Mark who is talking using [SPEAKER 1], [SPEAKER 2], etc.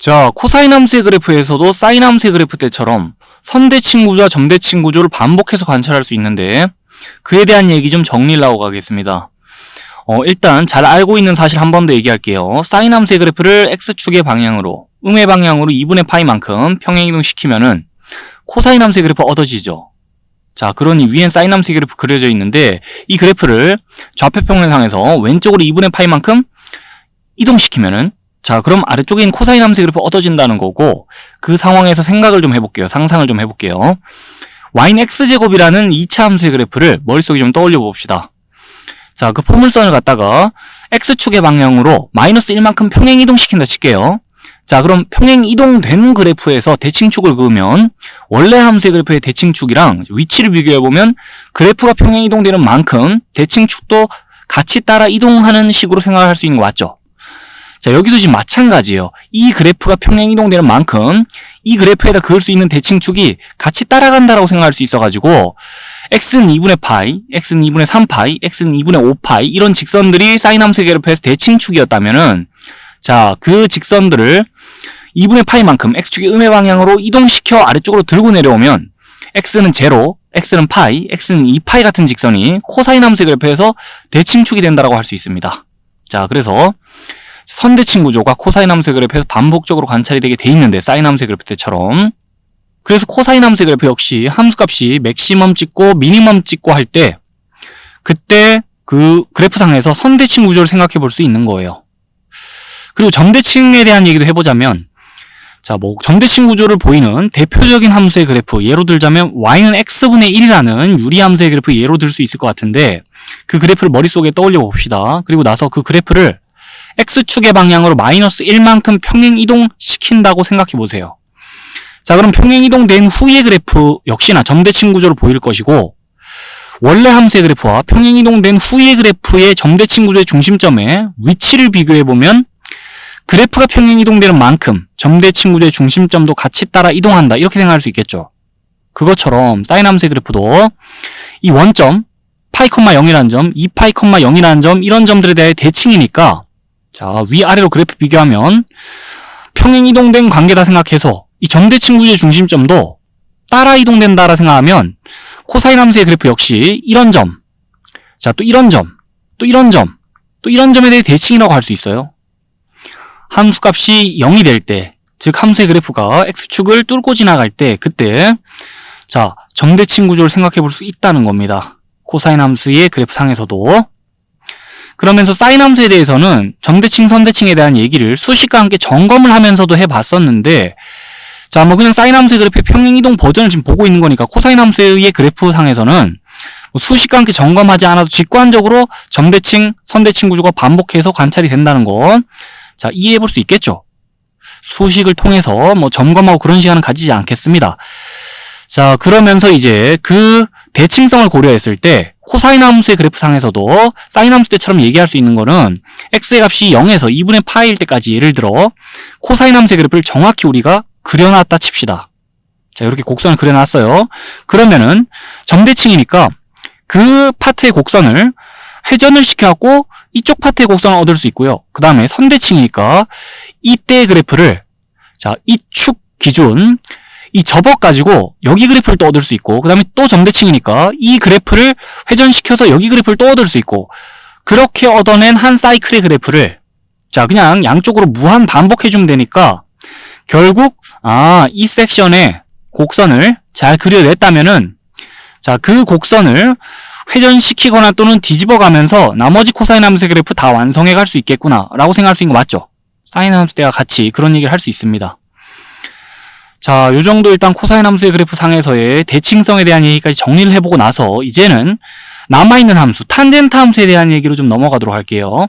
[SPEAKER 1] 자, 코사인 함수의 그래프에서도 사인 함수의 그래프 때처럼 선대칭 구조와 점대칭 구조를 반복해서 관찰할 수 있는데 그에 대한 얘기 좀 정리를 하고 가겠습니다. 어, 일단 잘 알고 있는 사실 한 번 더 얘기할게요. 사인 함수의 그래프를 x축의 방향으로 음의 방향으로 2분의 파이만큼 평행이동 시키면은 코사인 함수의 그래프 얻어지죠. 자, 그러니 위엔 사인 함수의 그래프 그려져 있는데 이 그래프를 좌표 평면상에서 왼쪽으로 2분의 파이만큼 이동시키면은 자, 그럼 아래쪽에 있는 코사인 함수의 그래프 얻어진다는 거고 그 상황에서 생각을 좀 해볼게요. 상상을 좀 해볼게요. y는 x제곱이라는 2차 함수의 그래프를 머릿속에 좀 떠올려 봅시다. 자, 그 포물선을 갖다가 x축의 방향으로 마이너스 1만큼 평행 이동시킨다 칠게요. 자, 그럼 평행 이동된 그래프에서 대칭축을 그으면 원래 함수의 그래프의 대칭축이랑 위치를 비교해보면 그래프가 평행 이동되는 만큼 대칭축도 같이 따라 이동하는 식으로 생각할 수 있는 거 맞죠? 자, 여기서 지금 마찬가지예요. 이 그래프가 평행 이동되는 만큼 이 그래프에다 그을 수 있는 대칭축이 같이 따라간다라고 생각할 수 있어가지고 x는 2분의 파이, x는 2분의 3파이, x는 2분의 5파이 이런 직선들이 사인 함수의 그래프에서 대칭축이었다면은 자, 그 직선들을 2분의 파이만큼 x축의 음의 방향으로 이동시켜 아래쪽으로 들고 내려오면 x는 제로, x는 파이, x는 2파이 같은 직선이 코사인 함수의 그래프에서 대칭축이 된다라고 할 수 있습니다. 자, 그래서 선대칭 구조가 코사인 함수의 그래프에서 반복적으로 관찰이 되게 돼 있는데 사인 함수의 그래프 때처럼 그래서 코사인 함수의 그래프 역시 함수값이 맥시멈 찍고 미니멈 찍고 할 때 그때 그 그래프상에서 선대칭 구조를 생각해 볼 수 있는 거예요. 그리고 점대칭에 대한 얘기도 해보자면 자, 뭐 점대칭 구조를 보이는 대표적인 함수의 그래프 예로 들자면 y는 x분의 1이라는 유리 함수의 그래프 예로 들 수 있을 것 같은데 그 그래프를 머릿속에 떠올려 봅시다. 그리고 나서 그 그래프를 x축의 방향으로 마이너스 1만큼 평행 이동 시킨다고 생각해 보세요. 자, 그럼 평행 이동 된 후의 그래프 역시나 점대칭 구조를 보일 것이고 원래 함수의 그래프와 평행 이동 된 후의 그래프의 점대칭 구조의 중심점에 위치를 비교해 보면 그래프가 평행 이동되는 만큼 점대칭 구조의 중심점도 같이 따라 이동한다. 이렇게 생각할 수 있겠죠. 그것처럼 사인 함수의 그래프도 이 원점 파이 콤마 0이라는 점, 2파이 콤마 0이라는 점 이런 점들에 대해 대칭이니까 자, 위아래로 그래프 비교하면 평행 이동된 관계다 생각해서 이 점대칭 구조의 중심점도 따라 이동된다라 생각하면 코사인 함수의 그래프 역시 이런 점, 자, 또 이런 점, 또 이런 점, 또 이런 점에 대해 대칭이라고 할 수 있어요. 함수 값이 0이 될 때, 즉 함수의 그래프가 x축을 뚫고 지나갈 때 그때 자, 점대칭 구조를 생각해 볼 수 있다는 겁니다. 코사인 함수의 그래프 상에서도 그러면서 사인 함수에 대해서는 점대칭, 선대칭에 대한 얘기를 수식과 함께 점검을 하면서도 해봤었는데 자, 뭐 그냥 사인 함수의 그래프의 평행 이동 버전을 지금 보고 있는 거니까 코사인 함수의 그래프 상에서는 뭐 수식과 함께 점검하지 않아도 직관적으로 점대칭, 선대칭 구조가 반복해서 관찰이 된다는 거. 자, 이해해 볼 수 있겠죠? 수식을 통해서 뭐 점검하고 그런 시간은 가지지 않겠습니다. 자, 그러면서 이제 그 대칭성을 고려했을 때 코사인 함수의 그래프 상에서도 사인 함수 때처럼 얘기할 수 있는 거는 x의 값이 0에서 2분의 파이일 때까지 예를 들어 코사인 함수의 그래프를 정확히 우리가 그려놨다 칩시다. 자, 이렇게 곡선을 그려놨어요. 그러면은 점대칭이니까 그 파트의 곡선을 회전을 시켜갖고 이쪽 파트의 곡선을 얻을 수 있고요. 그 다음에 선대칭이니까 이때의 그래프를 자, 이축 기준 이 접어 가지고 여기 그래프를 또 얻을 수 있고 그 다음에 또 점대칭이니까 이 그래프를 회전시켜서 여기 그래프를 또 얻을 수 있고 그렇게 얻어낸 한 사이클의 그래프를 자 그냥 양쪽으로 무한 반복해주면 되니까 결국 아 이 섹션의 곡선을 잘 그려냈다면은 자 그 곡선을 회전시키거나 또는 뒤집어 가면서 나머지 코사인 함수의 그래프 다 완성해 갈 수 있겠구나 라고 생각할 수 있는 거 맞죠? 사인 함수 때와 같이 그런 얘기를 할 수 있습니다. 자, 요 정도 일단 코사인 함수의 그래프 상에서의 대칭성에 대한 얘기까지 정리를 해보고 나서 이제는 남아있는 함수, 탄젠트 함수에 대한 얘기로 좀 넘어가도록 할게요.